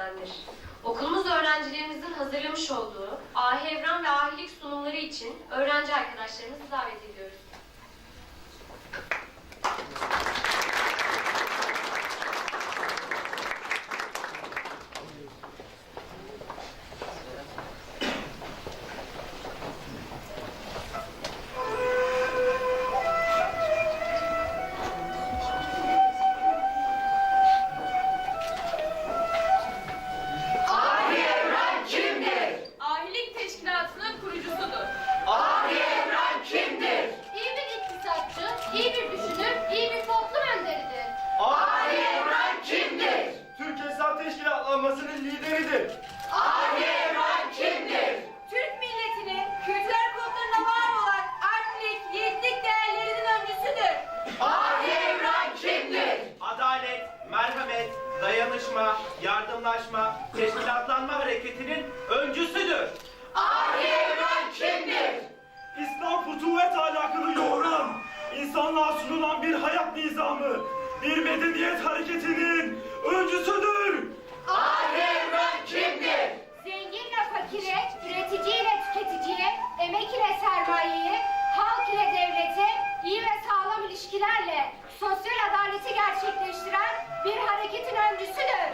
sistemdir. Okulumuz öğrencilerimizin hazırlamış olduğu ahi evren ve ahilik sunumları için öğrenci arkadaşlarımızı davet ediyoruz. Teşkilatlanması'nın lideridir. Türk milletinin kültürel kodlarına var olan artlik, yiğitlik değerlerinin öncüsüdür. Adalet, merhamet, dayanışma, yardımlaşma, teşkilatlanma hareketinin öncüsüdür. İslam futuvet ahlakını yoğuran, insanlığa sunulan bir hayat nizamı, bir medeniyet hareketinin öncüsüdür. Zenginle fakire, üreticiyle tüketiciye, emek ile sermayeyi, halk ile devleti, iyi ve sağlam ilişkilerle sosyal adaleti gerçekleştiren bir hareketin öncüsüdür.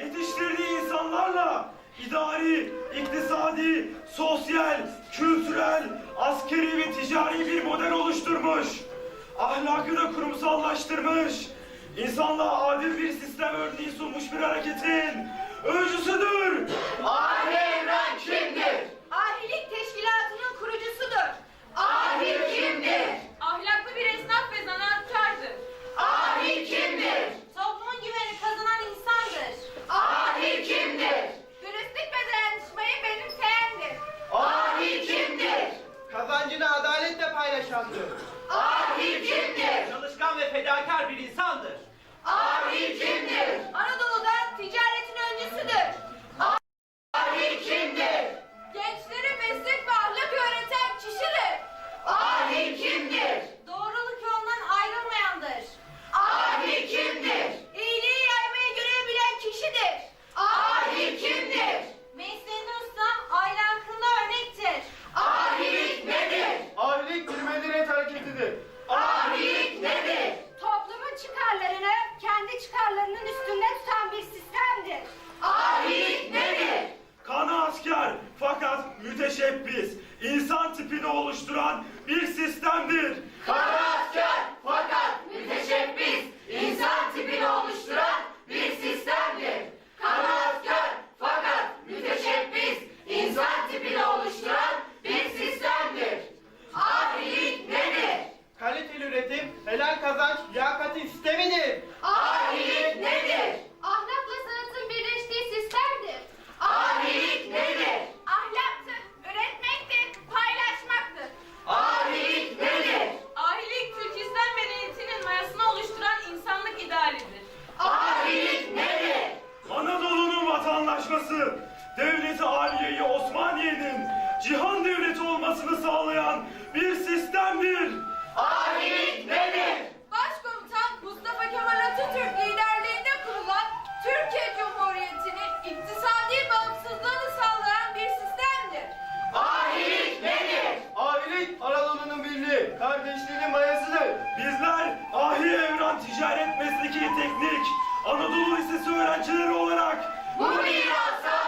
Yetiştirdiği insanlarla idari, iktisadi, sosyal, kültürel, askeri ve ticari bir model oluşturmuş. Ahlakını kurumsallaştırmış. İnsanlığa adil bir sistem örneği sunmuş bir hareketin öncüsüdür. Ahilik Teşkilatı'nın kurucusudur. Ahlaklı bir esnaf ve zanaatkardır. Toplumun güveni kazanan insandır. Dürüstlük ve dayanışmayı benimseyendir. Kazancını adaletle paylaşandır. Çalışkan ve fedakar bir insandır. Müteşebbis, insan tipini oluşturan bir sistemdir. Vatandaşması, devleti Aliye'yi Osmaniye'nin cihan devleti olmasını sağlayan bir sistemdir. Başkomutan Mustafa Kemal Atatürk liderliğinde kurulan Türkiye Cumhuriyeti'nin iktisadi bağımsızlığını sağlayan bir sistemdir. Ahilik Anadolu'nun birliği, kardeşliğinin mayasıdır. Bizler Ahi Evran Ticaret Mesleki Teknik Anadolu Lisesi öğrencileri olarak 우리로서